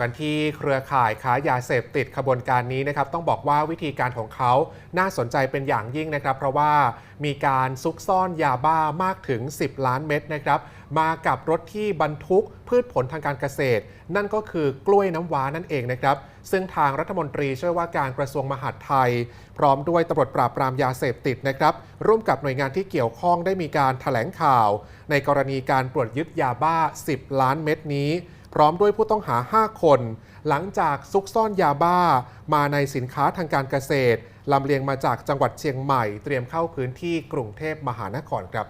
กันที่เครือข่ายค้ายาเสพติดขบวนการนี้นะครับต้องบอกว่าวิธีการของเขาน่าสนใจเป็นอย่างยิ่งนะครับ เพราะว่ามีการซุกซ่อนยาบ้ามากถึง 10 ล้านเม็ดนะครับมากับรถที่บรรทุกพืชผลทางการเกษตร นั่นก็คือกล้วยน้ำว้านั่นเองนะครับ ซึ่งทางรัฐมนตรีช่วยว่าการกระทรวงมหาดไทย พร้อมด้วยตำรวจปราบปรามยาเสพติดนะครับร่วมกับหน่วยงานที่เกี่ยวข้องได้มีการแถลงข่าว ในกรณีการตรวจยึดยาบ้า 10 ล้านเม็ดนี้ พร้อมด้วยผู้ต้องหา 5 คน หลังจากซุกซ่อนยาบ้า มาในสินค้าทางการเกษตรลำเลียงมาจากจังหวัดเชียงใหม่ เตรียมเข้าพื้นที่กรุงเทพมหานครครับ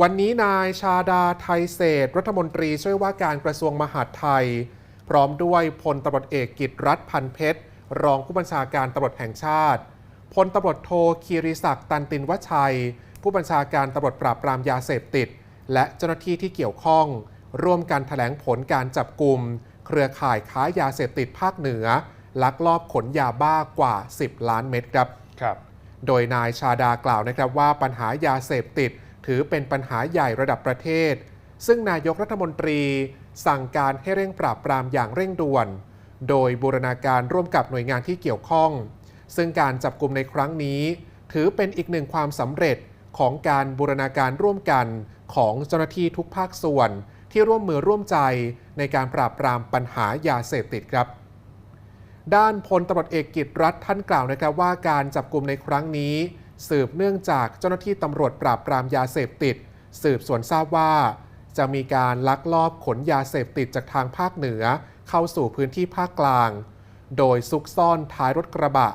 วันนี้นายชาดาไทยเศษ รัฐมนตรีช่วยว่าการกระทรวงมหาดไทย พร้อมด้วยพลตำรวจเอกกิตรัฐพันเพชร รองผู้บัญชาการตำรวจแห่งชาติ พลตำรวจโทคีริศักดิ์ตันตินวชัย ผู้บัญชาการตำรวจปราบปรามยาเสพติด และเจ้าหน้าที่ที่เกี่ยวข้อง ร่วมกันแถลงผลการจับกลุ่มเครือข่ายค้ายาเสพติดภาคเหนือ ลักลอบขนยาบ้ากว่า 10 ล้านเม็ดครับครับ โดยนายชาดากล่าวนะครับว่าปัญหายาเสพติด ถือเป็นปัญหาใหญ่ระดับประเทศ ซึ่งนายกรัฐมนตรี สั่งการให้เร่งปราบปรามอย่างเร่งด่วน โดยบูรณาการร่วมกับหน่วยงานที่เกี่ยวข้อง ซึ่งการจับกลุ่มในครั้งนี้ ถือเป็นอีกหนึ่งความสำเร็จ ของการบูรณาการร่วมกันของเจ้าหน้าที่ทุกภาคส่วน ที่ร่วมมือร่วมใจในการปราบปรามปัญหายาเสพติดครับ ด้านพลตำรวจเอกกิตรัฐท่านกล่าวนะครับว่าการจับกลุ่มในครั้งนี้ สืบเนื่องจากเจ้าหน้าที่ตำรวจปราบปรามยาเสพติด สืบสวนทราบว่า จะมีการลักลอบขนยาเสพติดจากทางภาคเหนือ เข้าสู่พื้นที่ภาคกลาง โดยซุกซ่อนท้ายรถกระบะ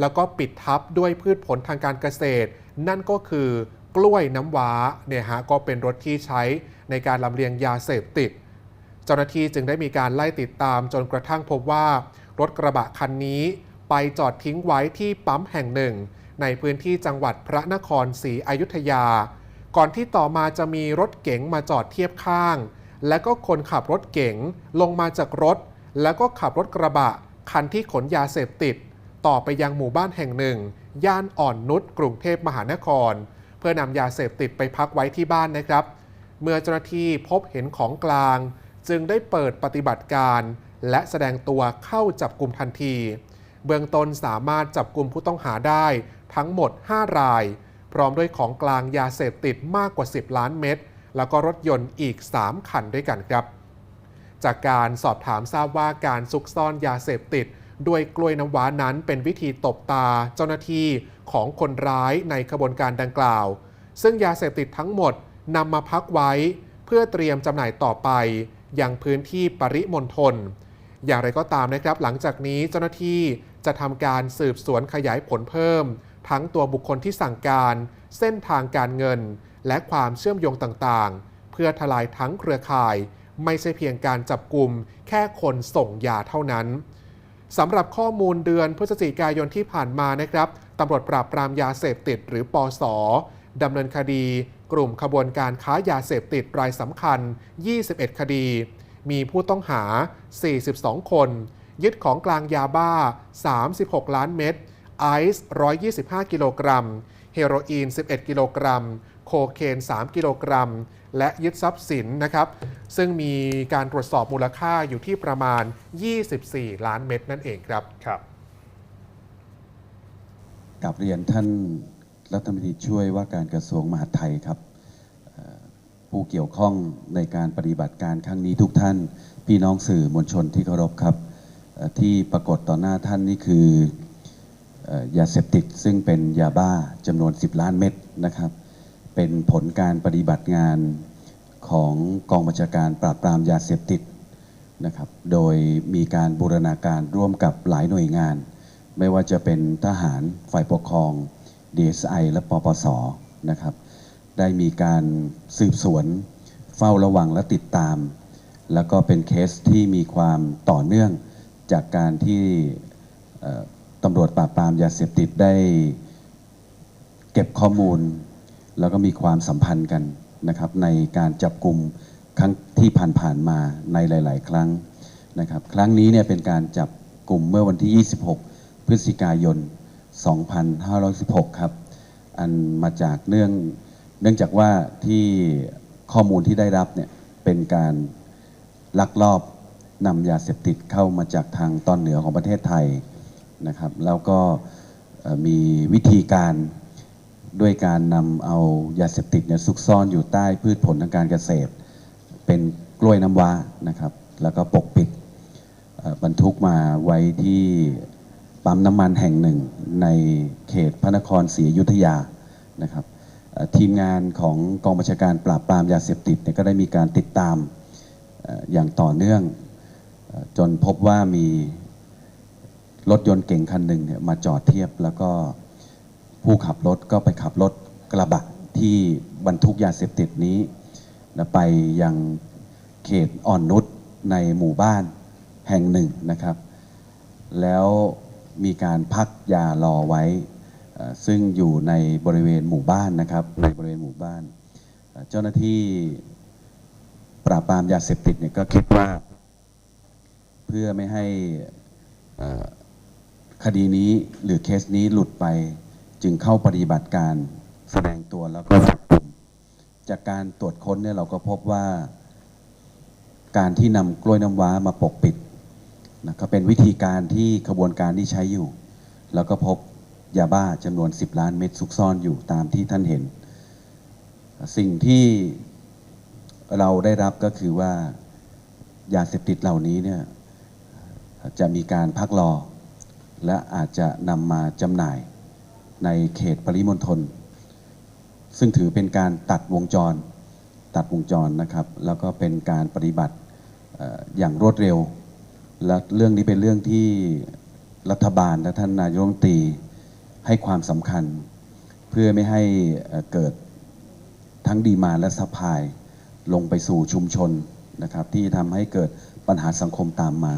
แล้วก็ปิดทับด้วยพืชผลทางการเกษตร นั่นก็คือกล้วยน้ำว้าเนี่ยฮะก็เป็นรถที่ใช้ในการลำเลียงยาเสพติด เจ้าหน้าที่จึงได้มีการไล่ติดตามจนกระทั่งพบว่า รถกระบะคันนี้ไปจอดทิ้งไว้ที่ปั๊มแห่งหนึ่ง ในพื้นที่จังหวัดพระนครศรีอยุธยา ก่อนที่ต่อมาจะมีรถเก๋งมาจอดเทียบข้าง และก็คนขับรถเก๋งลงมาจากรถ แล้วก็ขับรถกระบะคันที่ขนยาเสพติด ต่อไปยังหมู่บ้านแห่งหนึ่ง ย่านอ่อนนุชกรุงเทพมหานคร เพื่อนำยาเสพติดไปพักไว้ที่บ้านนะครับ เมื่อเจ้าหน้าที่พบเห็นของกลาง จึงได้เปิดปฏิบัติการ และแสดงตัวเข้าจับกลุ่มทันที เบื้องต้นสามารถจับกลุ่มผู้ต้องหาได้ทั้งหมด 5 ราย พร้อมด้วยของกลางยาเสพติดมากกว่า 10 ล้านเม็ดแล้วก็รถยนต์อีก 3 คันด้วยกันครับ จากการสอบถามทราบว่าการซุกซ่อนยาเสพติด โดยกล้วยน้ำว้านั้นเป็นวิธีตบตาเจ้าหน้าที่ของคนร้ายในขบวนการดังกล่าว ซึ่งยาเสพติดทั้งหมดนำมาพักไว้ เพื่อเตรียมจำหน่ายต่อไปอยังพื้นที่ปริมณฑลอย่างไรก็ตามนะครับ หลังจากนี้เจ้าหน้าที่จะทำการสืบสวนขยายผลเพิ่ม ทั้งตัวบุคคลที่สั่งการ เส้นทางการเงิน และความเชื่อมโยงต่างๆ เพื่อทลายทั้งเครือข่าย ไม่ใช่เพียงการจับกลุ่มแค่คนส่งยาเท่านั้น สำหรับข้อมูลเดือนพฤศจิกายนที่ผ่านมานะครับตำรวจปราบปรามยาเสพติดหรือปอสดำเนินคดี กลุ่มขบวนการค้ายาเสพติดรายสำคัญ 21 คดี มีผู้ต้องหา 42 คน ยึดของกลางยาบ้า 36 ล้านเม็ดไอซ์125 กิโลกรัม เฮโรอีน 11 กิโลกรัม โคเคน 3 กิโลกรัม และยึดทรัพย์สินนะครับ ซึ่งมีการตรวจสอบมูลค่าอยู่ที่ประมาณ 24 ล้านเม็ดนั่นเองครับครับกับเรียนท่านรัฐมนตรีช่วยว่าการกระทรวงมหาดไทยครับเอ่อผู้เกี่ยวข้องในการปฏิบัติการครั้งนี้ทุกท่าน พี่น้องสื่อมวลชนที่เคารพครับเอ่อที่ปรากฏต่อหน้าท่านนี่คือเอ่อยาเสพติดซึ่งเป็นยาบ้าจำนวน 10 ล้านเม็ดนะครับ เป็นผลการปฏิบัติงานของกองบัญชาการปราบปรามยาเสพติดนะครับ โดยมีการบูรณาการร่วมกับหลายหน่วยงาน ไม่ว่าจะเป็นทหารฝ่ายปกครอง DSI และปปสนะครับ ได้มีการสืบสวน เฝ้าระวังและติดตาม แล้วก็เป็นเคสที่มีความต่อเนื่องจากการที่ตำรวจปราบปรามยาเสพติดได้เก็บข้อมูล แล้วก็มีความสัมพันธ์กันนะครับในการจับกลุ่มครั้งที่ผ่านๆมาในหลาย ๆ ครั้งนะครับครั้งนี้เนี่ยเป็นการจับกลุ่มเมื่อวันที่ 26 พฤศจิกายน 2516 ครับ อันมาจากเนื่องเนื่องจากว่าที่ข้อมูลที่ได้รับเนี่ยเป็นการลักลอบนำยาเสพติดเข้ามาจากทางตอนเหนือของประเทศไทยนะครับ แล้วก็มีวิธีการ ด้วยการนำเอายาเสพติดเนี่ยซุกซ่อนอยู่ใต้พืชผลทางการเกษตร เป็นกล้วยน้ำว้านะครับ แล้วก็ปกปิดบรรทุกมาไว้ที่ปั๊มน้ำมันแห่งหนึ่งในเขตพระนครศรีอยุธยานะครับทีมงานของกองบัญชาการปราบปรามยาเสพติดเนี่ยก็ได้มีการติดตามอย่างต่อเนื่อง จนพบว่ามีรถยนต์เก่งคันหนึ่งเนี่ยมาจอดเทียบแล้วก็ ผู้ขับรถก็ไปขับรถกระบะที่บรรทุกยาเสพติดนี้นะไปยังเขตอ่อนนุชในหมู่บ้านแห่งหนึ่งนะครับ แล้วมีการพักยารอไว้ ซึ่งอยู่ในบริเวณหมู่บ้านนะครับ ในบริเวณหมู่บ้าน เจ้าหน้าที่ปราบปรามยาเสพติดเนี่ยก็คิดว่า เพื่อไม่ให้คดีนี้หรือเคสนี้หลุดไป จึงเข้าปฏิบัติการแสดงตัวแล้วก็จับกลุ่มจากการตรวจค้นเนี่ยเราก็พบว่า การที่นำกล้วยน้ำว้ามาปกปิดนะก็เป็นวิธีการที่ขบวนการที่ใช้อยู่ แล้วก็พบยาบ้าจำนวน 10 ล้านเม็ดซุกซ่อนอยู่ตามที่ท่านเห็น สิ่งที่เราได้รับก็คือว่ายาเสพติดเหล่านี้เนี่ยจะมีการพักรอ และอาจจะนำมาจำหน่าย ในเขตปริมณฑลซึ่งถือเป็นการตัดวงจร ตัดวงจรนะครับ แล้วก็เป็นการปฏิบัติอย่างรวดเร็ว และเรื่องนี้เป็นเรื่องที่รัฐบาลและท่านนายกรัฐมนตรีให้ความสำคัญ เพื่อไม่ให้เกิดทั้งดีมาและซัพายลงไปสู่ชุมชนนะครับที่ทำให้เกิดปัญหาสังคมตามมา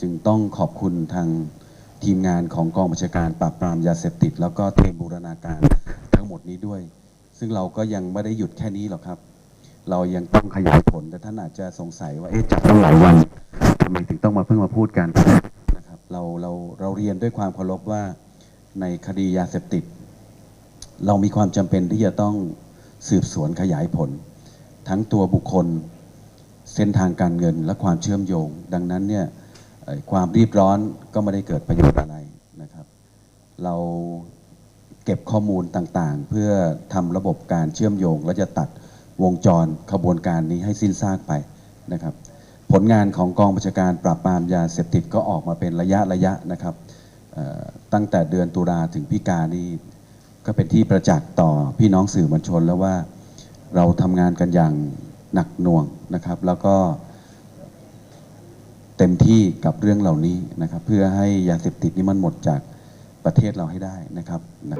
จึงต้องขอบคุณทาง ทีมงานของกองบัญชาการปราบปรามยาเสพติด แล้วก็เทีมบูรณาการทั้งหมดนี้ด้วย ซึ่งเราก็ยังไม่ได้หยุดแค่นี้หรอกครับ เรายังต้องขยายผลแต่ท่านอาจจะสงสัยว่าเอ๊ะจับตั้งหลายวันทำไมถึงต้องมาเพิ่งมาพูดกันนะครับเราเราเราเรียนด้วยความเคารพว่าในคดียาเสพติด เรามีความจำเป็นที่จะต้องสืบสวนขยายผล ทั้งตัวบุคคล เส้นทางการเงินและความเชื่อมโยง ดังนั้นเนี่ย ความรีบร้อนก็ไม่ได้เกิดประโยชน์อะไรนะครับ เราเก็บข้อมูลต่างๆ เพื่อทำระบบการเชื่อมโยง และจะตัดวงจรขบวนการนี้ให้สิ้นซากไปนะครับ ผลงานของกองบัญชาการปราบปรามยาเสพติดก็ออกมาเป็นระยะระยะนะครับตั้งแต่เดือนตุลาถึงพิกานี่ก็เป็นที่ประจักษ์ต่อพี่น้องสื่อมวลชนแล้วว่าเราทำงานกันอย่างหนักหน่วงนะครับ แล้วก็ เต็มที่กับเรื่องเหล่านี้นะครับ เพื่อให้ยาเสพติดนี้มันหมดจากประเทศเราให้ได้นะครับนะ